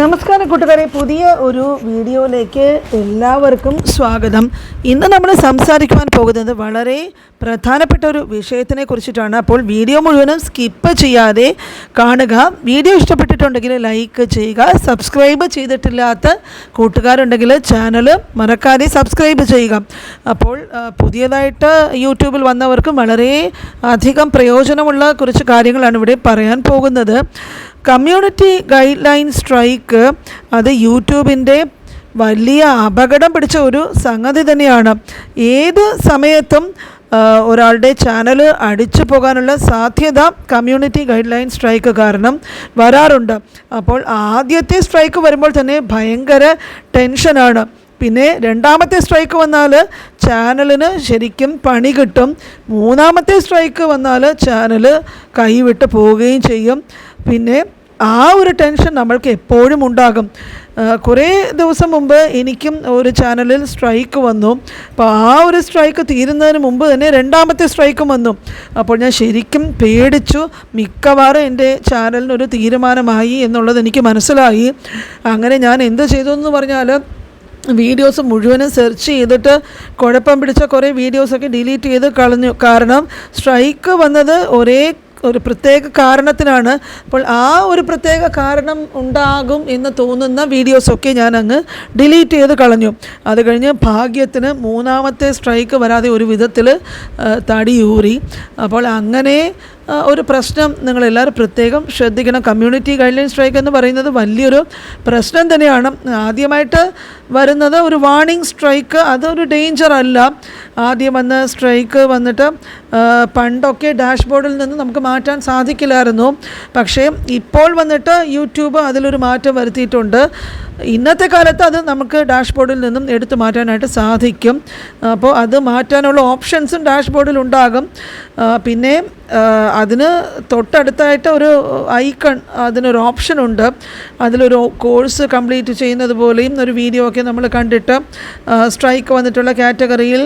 നമസ്കാരം കൂട്ടുകാരെ. പുതിയ ഒരു വീഡിയോയിലേക്ക് എല്ലാവർക്കും സ്വാഗതം. ഇന്ന് നമ്മൾ സംസാരിക്കുവാൻ പോകുന്നത് വളരെ പ്രധാനപ്പെട്ട ഒരു വിഷയത്തിനെ കുറിച്ചിട്ടാണ്. അപ്പോൾ വീഡിയോ മുഴുവനും സ്കിപ്പ് ചെയ്യാതെ കാണുക. വീഡിയോ ഇഷ്ടപ്പെട്ടിട്ടുണ്ടെങ്കിൽ ലൈക്ക് ചെയ്യുക. സബ്സ്ക്രൈബ് ചെയ്തിട്ടില്ലാത്ത കൂട്ടുകാരുണ്ടെങ്കിൽ ചാനൽ മറക്കാതെ സബ്സ്ക്രൈബ് ചെയ്യുക. അപ്പോൾ പുതിയതായിട്ട് യൂട്യൂബിൽ വന്നവർക്കും വളരെ അധികം പ്രയോജനമുള്ള കുറച്ച് കാര്യങ്ങളാണ് ഇവിടെ പറയാൻ പോകുന്നത്. കമ്മ്യൂണിറ്റി ഗൈഡ് ലൈൻ സ്ട്രൈക്ക് അത് യൂട്യൂബിന്റെ വലിയ അപകടം പിടിച്ച ഒരു സംഗതി തന്നെയാണ്. ഏത് സമയത്തും ഒരാളുടെ ചാനൽ അടിച്ചു പോകാനുള്ള സാധ്യത കമ്മ്യൂണിറ്റി ഗൈഡ് ലൈൻ സ്ട്രൈക്ക് കാരണം വരാറുണ്ട്. അപ്പോൾ ആദ്യത്തെ സ്ട്രൈക്ക് വരുമ്പോൾ തന്നെ ഭയങ്കര ടെൻഷനാണ്. പിന്നെ രണ്ടാമത്തെ സ്ട്രൈക്ക് വന്നാൽ ചാനലിന് ശരിക്കും പണി കിട്ടും. മൂന്നാമത്തെ സ്ട്രൈക്ക് വന്നാൽ ചാനൽ കൈവിട്ട് പോവുകയും ചെയ്യും. പിന്നെ ആ ഒരു ടെൻഷൻ നമ്മൾക്ക് എപ്പോഴും ഉണ്ടാകും. കുറേ ദിവസം മുമ്പ് എനിക്കും ഒരു ചാനലിൽ സ്ട്രൈക്ക് വന്നു. അപ്പോൾ ആ ഒരു സ്ട്രൈക്ക് തീരുന്നതിന് മുമ്പ് തന്നെ രണ്ടാമത്തെ സ്ട്രൈക്കും വന്നു. അപ്പോൾ ഞാൻ ശരിക്കും പേടിച്ചു. മിക്കവാറും എന്റെ ചാനലിനൊരു തീരുമാനമായി എന്നുള്ളത് എനിക്ക് മനസ്സിലായി. അങ്ങനെ ഞാൻ എന്ത് ചെയ്തു എന്ന് പറഞ്ഞാൽ വീഡിയോസ് മുഴുവനും സെർച്ച് ചെയ്തിട്ട് കുഴപ്പം പിടിച്ച കുറേ വീഡിയോസൊക്കെ ഡിലീറ്റ് ചെയ്ത് കളഞ്ഞു. കാരണം സ്ട്രൈക്ക് വന്നത് ഒരേ ഒരു പ്രത്യേക കാരണത്തിനാണ്. അപ്പോൾ ആ ഒരു പ്രത്യേക കാരണം ഉണ്ടാകും എന്ന് തോന്നുന്ന വീഡിയോസൊക്കെ ഞാൻ അങ്ങ് ഡിലീറ്റ് ചെയ്ത് കളഞ്ഞു. അത് കഴിഞ്ഞ് ഭാഗ്യത്തിന് മൂന്നാമത്തെ സ്ട്രൈക്ക് വരാതെ ഒരു വിധത്തിൽ തടിയൂറി. അപ്പോൾ അങ്ങനെ ഒരു പ്രശ്നം നിങ്ങളെല്ലാവരും പ്രത്യേകം ശ്രദ്ധിക്കണം. കമ്മ്യൂണിറ്റി ഗൈഡ് ലൈൻ സ്ട്രൈക്ക് എന്ന് പറയുന്നത് വലിയൊരു പ്രശ്നം തന്നെയാണ്. ആദ്യമായിട്ട് വരുന്നത് ഒരു വാർണിംഗ് സ്ട്രൈക്ക് അതൊരു ഡേഞ്ചർ അല്ല. ആദ്യം വന്ന സ്ട്രൈക്ക് വന്നിട്ട് പണ്ടൊക്കെ ഡാഷ്ബോർഡിൽ നിന്ന് നമുക്ക് മാറ്റാൻ സാധിക്കില്ലായിരുന്നു. പക്ഷേ ഇപ്പോൾ വന്നിട്ട് യൂട്യൂബ് അതിലൊരു മാറ്റം വരുത്തിയിട്ടുണ്ട്. ഇന്നത്തെ കാലത്ത് അത് നമുക്ക് ഡാഷ്ബോർഡിൽ നിന്നും എടുത്തു മാറ്റാനായിട്ട് സാധിക്കും. അപ്പോൾ അത് മാറ്റാനുള്ള ഓപ്ഷൻസും ഡാഷ്ബോർഡിൽ ഉണ്ടാകും. പിന്നെ അതിന് തൊട്ടടുത്തായിട്ട് ഒരു ഐക്കൺ അതിനൊരു ഓപ്ഷൻ ഉണ്ട്. അതിലൊരു കോഴ്സ് കംപ്ലീറ്റ് ചെയ്യുന്നത് പോലെയും ഒരു വീഡിയോ ഒക്കെ നമ്മൾ കണ്ടിട്ട് സ്ട്രൈക്ക് വന്നിട്ടുള്ള കാറ്റഗറിയിൽ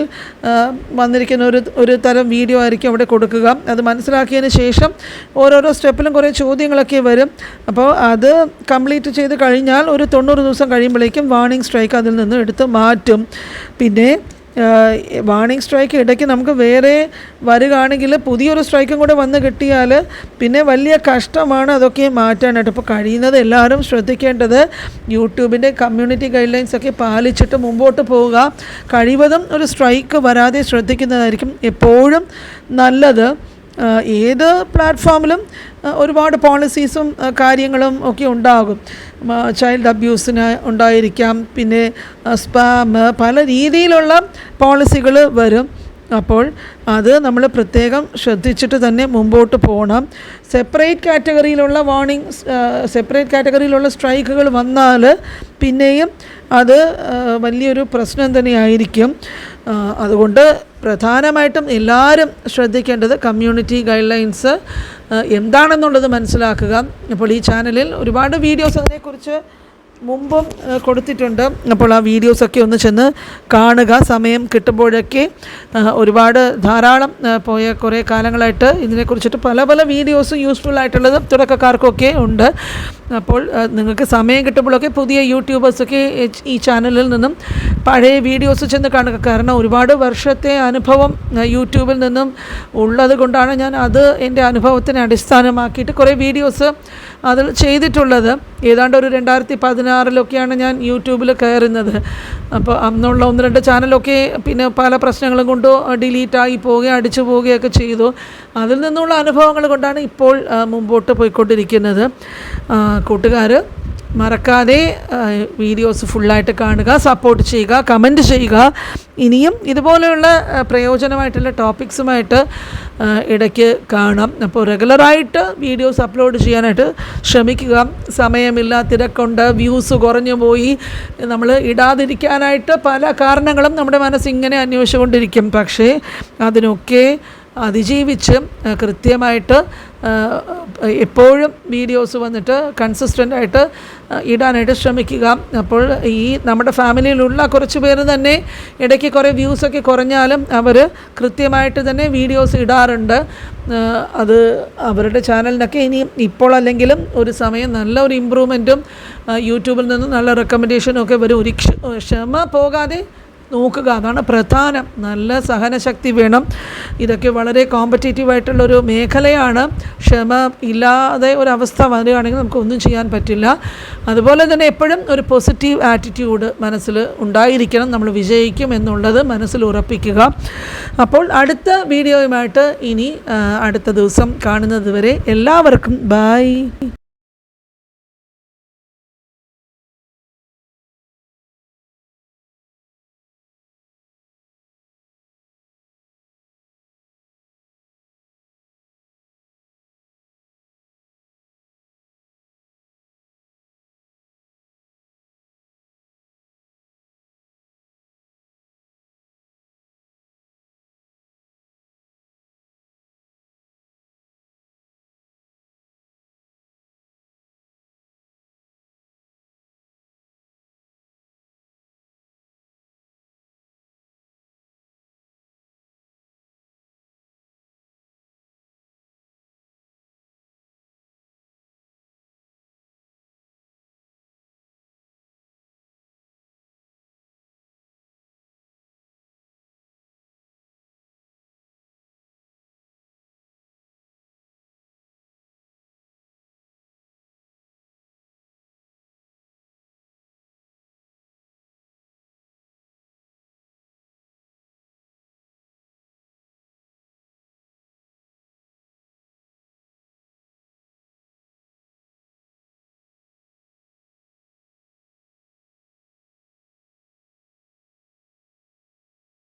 വന്നിരിക്കുന്ന ഒരു ഒരു തരം വീഡിയോ ആയിരിക്കും അവിടെ കൊടുക്കുക. അത് മനസ്സിലാക്കിയതിന് ശേഷം ഓരോരോ സ്റ്റെപ്പിലും കുറേ ചോദ്യങ്ങളൊക്കെ വരും. അപ്പോൾ അത് കംപ്ലീറ്റ് ചെയ്ത് കഴിഞ്ഞാൽ ഒരു തൊണ്ണൂറ് ദിവസം കഴിയുമ്പോഴേക്കും വാർണിംഗ് സ്ട്രൈക്ക് അതിൽ നിന്ന് എടുത്ത് മാറ്റും. പിന്നെ വാർണിംഗ് സ്ട്രൈക്ക് ഇടയ്ക്ക് നമുക്ക് വേറെ വരികയാണെങ്കിൽ പുതിയൊരു സ്ട്രൈക്കും കൂടെ വന്ന് കിട്ടിയാൽ പിന്നെ വലിയ കഷ്ടമാണ് അതൊക്കെ മാറ്റാനായിട്ട്. അപ്പോൾ കഴിയുന്നത് എല്ലാവരും ശ്രദ്ധിക്കേണ്ടത് യൂട്യൂബിന്റെ കമ്മ്യൂണിറ്റി ഗൈഡ് ലൈൻസ് ഒക്കെ പാലിച്ചിട്ട് മുമ്പോട്ട് പോവുക. കഴിവതും ഒരു സ്ട്രൈക്ക് വരാതെ ശ്രദ്ധിക്കുന്നതായിരിക്കും എപ്പോഴും നല്ലത്. ഏത് പ്ലാറ്റ്ഫോമിലും ഒരുപാട് പോളിസീസും കാര്യങ്ങളും ഒക്കെ ഉണ്ടാകും. ചൈൽഡ് അബ്യൂസിന് ഉണ്ടായിരിക്കാം. പിന്നെ സ്പാം പല രീതിയിലുള്ള പോളിസികൾ വരും. അപ്പോൾ അത് നമ്മൾ പ്രത്യേകം ശ്രദ്ധിച്ചിട്ട് തന്നെ മുമ്പോട്ട് പോകണം സെപ്പറേറ്റ് കാറ്റഗറിയിലുള്ള വാർണിംഗ് സെപ്പറേറ്റ് കാറ്റഗറിയിലുള്ള സ്ട്രൈക്കുകൾ വന്നാൽ പിന്നെയും അത് വലിയൊരു പ്രശ്നം തന്നെയായിരിക്കും. അതുകൊണ്ട് പ്രധാനമായിട്ടും എല്ലാവരും ശ്രദ്ധിക്കേണ്ടത് കമ്മ്യൂണിറ്റി ഗൈഡ് ലൈൻസ് എന്താണെന്നുള്ളത് മനസ്സിലാക്കുക. അപ്പോൾ ഈ ചാനലിൽ ഒരുപാട് വീഡിയോസ് അതിനെക്കുറിച്ച് മുമ്പും കൊടുത്തിട്ടുണ്ട്. അപ്പോൾ ആ വീഡിയോസൊക്കെ ഒന്ന് ചെന്ന് കാണുക. സമയം കിട്ടുമ്പോഴൊക്കെ ഒരുപാട് ധാരാളം പോയ കുറേ കാലങ്ങളായിട്ട് ഇതിനെക്കുറിച്ചിട്ട് പല പല വീഡിയോസും യൂസ്ഫുൾ ആയിട്ടുള്ളത് തുടക്കക്കാർക്കൊക്കെ ഉണ്ട്. അപ്പോൾ നിങ്ങൾക്ക് സമയം കിട്ടുമ്പോഴൊക്കെ പുതിയ യൂട്യൂബേഴ്സൊക്കെ ഈ- ചാനലിൽ നിന്നും പഴയ വീഡിയോസ് ചെന്ന് കാണുക. കാരണം ഒരുപാട് വർഷത്തെ അനുഭവം യൂട്യൂബിൽ നിന്നും ഉള്ളത് കൊണ്ടാണ് ഞാൻ അത് എന്റെ അനുഭവത്തിനെ അടിസ്ഥാനമാക്കിയിട്ട് കുറേ വീഡിയോസ് അതിൽ ചെയ്തിട്ടുള്ളത്. ഏതാണ്ട് ഒരു രണ്ടായിരത്തി പതിനാറിലൊക്കെയാണ് ഞാൻ യൂട്യൂബിൽ കയറുന്നത്. അപ്പോൾ അന്നുള്ള ഒന്ന് രണ്ട് ചാനലൊക്കെ പിന്നെ പല പ്രശ്നങ്ങളും കൊണ്ട് ഡിലീറ്റായി പോവുകയും അടിച്ചു പോവുകയൊക്കെ ചെയ്തു. അതിൽ നിന്നുള്ള അനുഭവങ്ങൾ കൊണ്ടാണ് ഇപ്പോൾ മുമ്പോട്ട് പോയിക്കൊണ്ടിരിക്കുന്നത്. കൂട്ടുകാർ മറക്കാതെ വീഡിയോസ് ഫുള്ളായിട്ട് കാണുക സപ്പോർട്ട് ചെയ്യുക കമന്റ് ചെയ്യുക. ഇനിയും ഇതുപോലെയുള്ള പ്രയോജനമായിട്ടുള്ള ടോപ്പിക്സുമായിട്ട് ഇടയ്ക്ക് കാണാം. അപ്പോൾ റെഗുലറായിട്ട് വീഡിയോസ് അപ്ലോഡ് ചെയ്യാനായിട്ട് ശ്രമിക്കുക. സമയമില്ല തിരക്കുണ്ട് വ്യൂസ് കുറഞ്ഞു പോയി. നമ്മൾ ഇടാതിരിക്കാനായിട്ട് പല കാരണങ്ങളും നമ്മുടെ മനസ്സിങ്ങനെ അന്വേഷിച്ചുകൊണ്ടിരിക്കും. പക്ഷേ അതിനൊക്കെ അതിജീവിച്ച് കൃത്യമായിട്ട് എപ്പോഴും വീഡിയോസ് വന്നിട്ട് കൺസിസ്റ്റന്റായിട്ട് ഇടാനായിട്ട് ശ്രമിക്കുക. അപ്പോൾ ഈ നമ്മുടെ ഫാമിലിയിലുള്ള കുറച്ച് പേര് തന്നെ ഇടയ്ക്ക് കുറേ വ്യൂസൊക്കെ കുറഞ്ഞാലും അവർ കൃത്യമായിട്ട് തന്നെ വീഡിയോസ് ഇടാറുണ്ട്. അത് അവരുടെ ചാനലിനൊക്കെ ഇനി ഇപ്പോൾ അല്ലെങ്കിലും ഒരു സമയം നല്ല ഒരു ഇമ്പ്രൂവ്മെന്റും യൂട്യൂബിൽ നിന്ന് നല്ല റെക്കമെൻഡേഷനും ഒക്കെ വരും. ഒരു ക്ഷമ പോകാതെ നോക്കുക. അതാണ് പ്രധാനം. നല്ല സഹനശക്തി വേണം. ഇതൊക്കെ വളരെ കോമ്പറ്റേറ്റീവ് ആയിട്ടുള്ളൊരു മേഖലയാണ്. ക്ഷമ ഇല്ലാതെ ഒരവസ്ഥ വരികയാണെങ്കിൽ നമുക്ക് ഒന്നും ചെയ്യാൻ പറ്റില്ല. അതുപോലെ തന്നെ എപ്പോഴും ഒരു പോസിറ്റീവ് ആറ്റിറ്റ്യൂഡ് മനസ്സിൽ ഉണ്ടായിരിക്കണം. നമ്മൾ വിജയിക്കും എന്നുള്ളത് മനസ്സിൽ ഉറപ്പിക്കുക. അപ്പോൾ അടുത്ത വീഡിയോയുമായിട്ട് ഇനി അടുത്ത ദിവസം കാണുന്നത് വരെ എല്ലാവർക്കും ബൈ